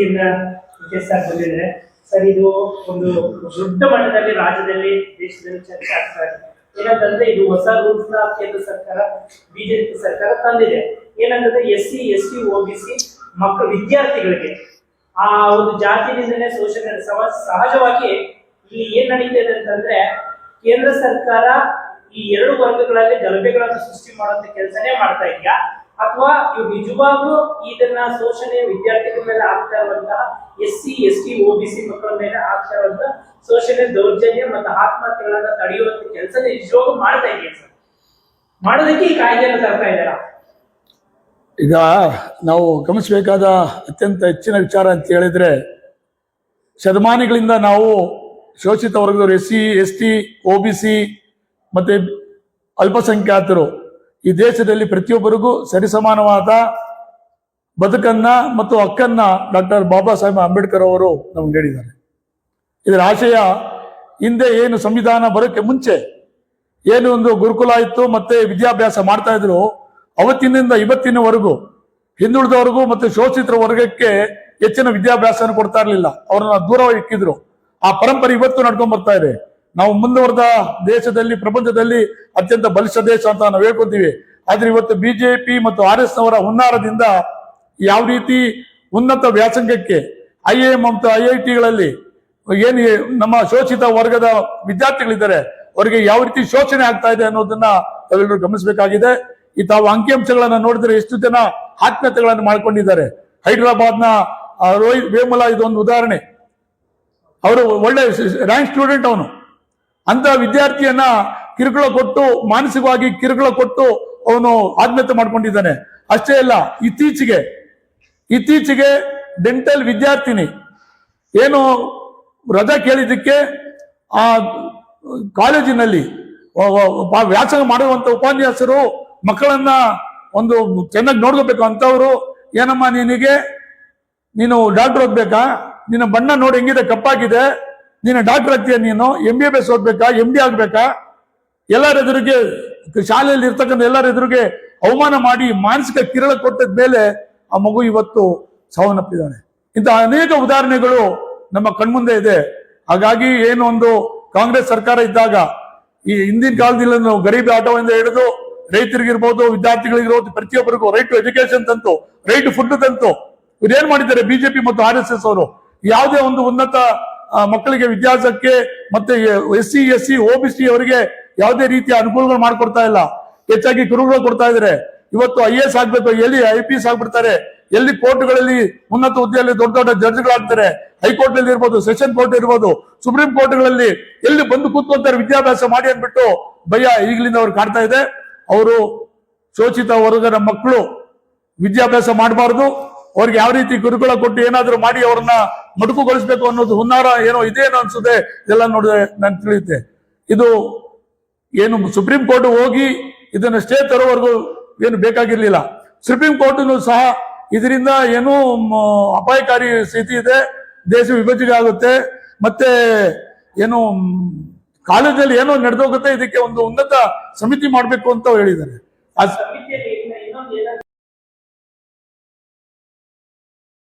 ಇಂದ ವಿಜಯ್ ಸರ್, ಇದು ಒಂದು ದೊಡ್ಡ ಮಟ್ಟದಲ್ಲಿ ರಾಜ್ಯದಲ್ಲಿ, ದೇಶದಲ್ಲಿ ಚರ್ಚೆ ಆಗ್ತಾ ಇದೆ. ಏನಂತಂದ್ರೆ, ಇದು ಹೊಸ ರೂಲ್ಸ್ನ ಕೇಂದ್ರ ಸರ್ಕಾರ, ಬಿಜೆಪಿ ಸರ್ಕಾರ ತಂದಿದೆ. ಏನಂತಂದ್ರೆ S C S T O B C ಮಕ್ಕಳು, ವಿದ್ಯಾರ್ಥಿಗಳಿಗೆ ಆ ಒಂದು ಜಾತಿನಿಂದನೇ ಶೋಷಣೆ ಸಮ- ಸಹಜವಾಗಿ ಇಲ್ಲಿ ಏನ್ ನಡೀತಿದೆ ಅಂತಂದ್ರೆ, ಕೇಂದ್ರ ಸರ್ಕಾರ ಈ ಎರಡು ವರ್ಗಗಳಲ್ಲಿ ಗಲಭೆಗಳನ್ನು ಸೃಷ್ಟಿ ಮಾಡುವಂತ ಕೆಲಸನೇ ಮಾಡ್ತಾ ಇದೆಯಾ? ಅಥವಾ ಇವು ನಿಜವಾಗ್ಲೂ ಇದನ್ನ ಶೋಷಣೆ ವಿದ್ಯಾರ್ಥಿಗಳ ಮೇಲೆ ಆಗ್ತಾ ಇರುವಂತಹ S C, S T O B C ಮಕ್ಕಳ ಮೇಲೆ ಆಗ್ತಾ ಇರುವಂತಹ ಶೋಷಣೆ, ದೌರ್ಜನ್ಯ ಮತ್ತು ಆತ್ಮಹತ್ಯೆಗಳನ್ನ ತಡೆಯುವಂತ ಕೆಲಸ ನಿಜವಾಗ್ಲೂ ಮಾಡ್ತಾ ಇದೆಯಾ ಸರ್. ಮಾಡೋದಕ್ಕೆ ಈ ಕಾಯ್ದೆಯನ್ನು ತರ್ತಾ ಇದ್ದಾರ? ಈಗ ನಾವು ಗಮನಿಸಬೇಕಾದ ಅತ್ಯಂತ ಹೆಚ್ಚಿನ ವಿಚಾರ ಅಂತ ಹೇಳಿದ್ರೆ, ಶತಮಾನಿಗಳಿಂದ ನಾವು ಶೋಷಿತ ವರ್ಗದವರು S C, S T O B C ಮತ್ತೆ ಅಲ್ಪಸಂಖ್ಯಾತರು ಈ ದೇಶದಲ್ಲಿ ಪ್ರತಿಯೊಬ್ಬರಿಗೂ ಸರಿಸಮಾನವಾದ ಬದುಕನ್ನ ಮತ್ತು ಹಕ್ಕನ್ನ ಡಾಕ್ಟರ್ ಬಾಬಾ ಸಾಹೇಬ್ ಅಂಬೇಡ್ಕರ್ ಅವರು ನಮ್ಗೆ ನೀಡಿದ್ದಾರೆ. ಇದರ ಆಶಯ, ಹಿಂದೆ ಏನು ಸಂವಿಧಾನ ಬರೋಕ್ಕೆ ಮುಂಚೆ ಏನು ಒಂದು ಗುರುಕುಲ ಇತ್ತು ಮತ್ತೆ ವಿದ್ಯಾಭ್ಯಾಸ ಮಾಡ್ತಾ ಇದ್ರು, ಅವತ್ತಿನಿಂದ ಇವತ್ತಿನವರೆಗೂ, ಹಿಂದುಳಿದವರೆಗೂ ಮತ್ತೆ ಶೋಷಿತರ ವರ್ಗಕ್ಕೆ ಹೆಚ್ಚಿನ ವಿದ್ಯಾಭ್ಯಾಸ ಕೊಡ್ತಾ ಇರಲಿಲ್ಲ. ಅವ್ರನ್ನ ದೂರ ಇಕ್ಕಿದ್ರು. ಆ ಪರಂಪರೆ ಇವತ್ತು ನಡ್ಕೊಂಡ್ ಬರ್ತಾ ಇದೆ. ನಾವು ಮುಂದುವರೆದ ದೇಶದಲ್ಲಿ, ಪ್ರಪಂಚದಲ್ಲಿ ಅತ್ಯಂತ ಬಲಿಷ್ಠ ದೇಶ ಅಂತ ನಾವು ಹೇಳ್ಕೊತೀವಿ. ಆದ್ರೆ ಇವತ್ತು ಬಿಜೆಪಿ ಮತ್ತು ಆರ್ ಎಸ್ ಅವರ ಹುನ್ನಾರದಿಂದ ಯಾವ ರೀತಿ ಉನ್ನತ ವ್ಯಾಸಂಗಕ್ಕೆ, ಐ ಎಂ ಮತ್ತು ಐ ಐ ಟಿಗಳಲ್ಲಿ ಏನು ನಮ್ಮ ಶೋಷಿತ ವರ್ಗದ ವಿದ್ಯಾರ್ಥಿಗಳಿದ್ದಾರೆ, ಅವರಿಗೆ ಯಾವ ರೀತಿ ಶೋಷಣೆ ಆಗ್ತಾ ಇದೆ ಅನ್ನೋದನ್ನ ಎಲ್ಲರೂ ಗಮನಿಸಬೇಕಾಗಿದೆ. ಈ ತಾವು ಅಂಕಿಅಂಶಗಳನ್ನ ನೋಡಿದ್ರೆ ಎಷ್ಟು ಜನ ಆತ್ಮಹತ್ಯೆಗಳನ್ನು ಮಾಡ್ಕೊಂಡಿದ್ದಾರೆ. ಹೈದರಾಬಾದ್ನ ರೋಹಿ ರೋಹಿತ್ ವೇಮುಲಾ ಇದೊಂದು ಉದಾಹರಣೆ. ಅವರು ಒಳ್ಳೆ ರ್ಯಾಂಕ್ ಸ್ಟೂಡೆಂಟ್ ಅವನು. ಅಂತ ವಿದ್ಯಾರ್ಥಿಯನ್ನ ಕಿರುಕುಳ ಕೊಟ್ಟು, ಮಾನಸಿಕವಾಗಿ ಕಿರುಕುಳ ಕೊಟ್ಟು ಅವನು ಆತ್ಮಹತ್ಯೆ ಮಾಡ್ಕೊಂಡಿದ್ದಾನೆ. ಅಷ್ಟೇ ಅಲ್ಲ, ಇತ್ತೀಚೆಗೆ ಇತ್ತೀಚೆಗೆ ಡೆಂಟಲ್ ವಿದ್ಯಾರ್ಥಿನಿ ಏನು ರಜಾ ಕೇಳಿದ್ದಕ್ಕೆ ಆ ಕಾಲೇಜಿನಲ್ಲಿ ವ್ಯಾಸಂಗ ಮಾಡುವಂತ ಉಪನ್ಯಾಸರು ಮಕ್ಕಳನ್ನ ಒಂದು ಚೆನ್ನಾಗಿ ನೋಡ್ಕೋಬೇಕು ಅಂತವ್ರು, ಏನಮ್ಮ ನಿನಗೆ, ನೀನು ಡಾಕ್ಟರ್ ಹೋಗ್ಬೇಕಾ ನಿನ್ನ ಬಣ್ಣ ನೋಡಿ ಹೆಂಗಿದೆ, ಕಪ್ಪಾಗಿದೆ? ನೀನು ಡಾಕ್ಟರ್ ಆಗ್ತೀಯ ನೀನು? ಎಂ ಬಿ ಎಸ್ ಓದ್ಬೇಕಾ? ಎಂ ಡಿ ಆಗ್ಬೇಕಾ? ಎಲ್ಲರ ಎದುರಿಗೆ ಶಾಲೆಯಲ್ಲಿ ಇರ್ತಕ್ಕಂಥ ಎಲ್ಲರ ಎದುರಿಗೆ ಅವಮಾನ ಮಾಡಿ ಮಾನಸಿಕ ಕಿರಳ ಕೊಟ್ಟದ ಮೇಲೆ ಆ ಮಗು ಇವತ್ತು ಸಾವನ್ನಪ್ಪಿದ್ದಾನೆ. ಇಂತಹ ಅನೇಕ ಉದಾಹರಣೆಗಳು ನಮ್ಮ ಕಣ್ಮುಂದೆ ಇದೆ. ಹಾಗಾಗಿ ಏನು ಒಂದು ಕಾಂಗ್ರೆಸ್ ಸರ್ಕಾರ ಇದ್ದಾಗ ಈ ಹಿಂದಿನ ಕಾಲದಲ್ಲಿ ನಾವು ಗರೀಬಿ ಆಟೋದಿಂದ ಹಿಡಿದು ರೈತರಿಗಿರ್ಬೋದು ವಿದ್ಯಾರ್ಥಿಗಳಿಗಿರ್ಬೋದು ಪ್ರತಿಯೊಬ್ಬರಿಗೂ ರೈಟ್ ಟು ಎಜುಕೇಶನ್ ತಂತು, ರೈಟ್ ಟು ಫುಡ್ ತಂತು. ಇವ್ರು ಏನ್ ಮಾಡಿದ್ದಾರೆ? ಬಿಜೆಪಿ ಮತ್ತು ಆರ್ ಎಸ್ ಎಸ್ ಅವರು. ಯಾವುದೇ ಒಂದು ಉನ್ನತ ಮಕ್ಕಳಿಗೆ ವಿದ್ಯಾಸಕ್ಕೆ ಮತ್ತೆ S C S C O B C ಅವರಿಗೆ ಯಾವುದೇ ರೀತಿಯ ಅನುಕೂಲಗಳು ಮಾಡ್ಕೊಡ್ತಾ ಇಲ್ಲ. ಹೆಚ್ಚಾಗಿ ಕುರುಗಳು ಕೊಡ್ತಾ ಇದ್ದಾರೆ ಇವತ್ತು ಐ ಎಸ್ ಆಗ್ಬೇಕು, ಎಲ್ಲಿ ಐ ಪಿ ಎಸ್ ಆಗ್ಬಿಡ್ತಾರೆ, ಎಲ್ಲಿ ಕೋರ್ಟ್ಗಳಲ್ಲಿ ಉನ್ನತ ಹುದ್ದೆಯಲ್ಲಿ ದೊಡ್ಡ ದೊಡ್ಡ ಜಡ್ಜ್ಗಳಾಗ್ತಾರೆ ಹೈಕೋರ್ಟ್ನಲ್ಲಿ ಇರ್ಬೋದು, ಸೆಷನ್ ಕೋರ್ಟ್ ಇರ್ಬೋದು, ಸುಪ್ರೀಂ ಕೋರ್ಟ್ಗಳಲ್ಲಿ ಎಲ್ಲಿ ಬಂದು ಕೂತ್ಕೊಂತಾರೆ ವಿದ್ಯಾಭ್ಯಾಸ ಮಾಡಿ ಅಂದ್ಬಿಟ್ಟು ಭಯ ಈಗಲಿಂದ ಅವ್ರು ಕಾಡ್ತಾ ಇದೆ. ಅವರು ಶೋಷಿತ ವರ್ಗದ ಮಕ್ಕಳು ವಿದ್ಯಾಭ್ಯಾಸ ಮಾಡಬಾರ್ದು. ಅವ್ರಿಗೆ ಯಾವ ರೀತಿ ಗುರುಗಳ ಕೊಟ್ಟು ಏನಾದರೂ ಮಾಡಿ ಅವ್ರನ್ನ ಮಡುಕುಗೊಳಿಸ್ಬೇಕು ಅನ್ನೋದು ಹುನ್ನಾರ ಏನೋ ಇದೇನೋ ಅನ್ಸುತ್ತೆ, ಇದೆಲ್ಲ ನೋಡಿದ್ರೆ ನಾನು ತಿಳಿಯುತ್ತೆ. ಇದು ಏನು ಸುಪ್ರೀಂ ಕೋರ್ಟ್ ಹೋಗಿ ಇದನ್ನ ಸ್ಟೇ ತರೋವರೆಗೂ ಏನು ಬೇಕಾಗಿರ್ಲಿಲ್ಲ. ಸುಪ್ರೀಂ ಕೋರ್ಟ್ನು ಸಹ ಇದರಿಂದ ಏನು ಅಪಾಯಕಾರಿ ಸ್ಥಿತಿ ಇದೆ, ದೇಶ ವಿಭಜನೆ ಆಗುತ್ತೆ. ಮತ್ತೆ ಏನು, ಕಾಲೇಜಲ್ಲಿ ಏನೋ ನಡೆದೋಗುತ್ತೆ, ಇದಕ್ಕೆ ಒಂದು ಉನ್ನತ ಸಮಿತಿ ಮಾಡಬೇಕು ಅಂತ ಹೇಳಿದ್ದಾರೆ.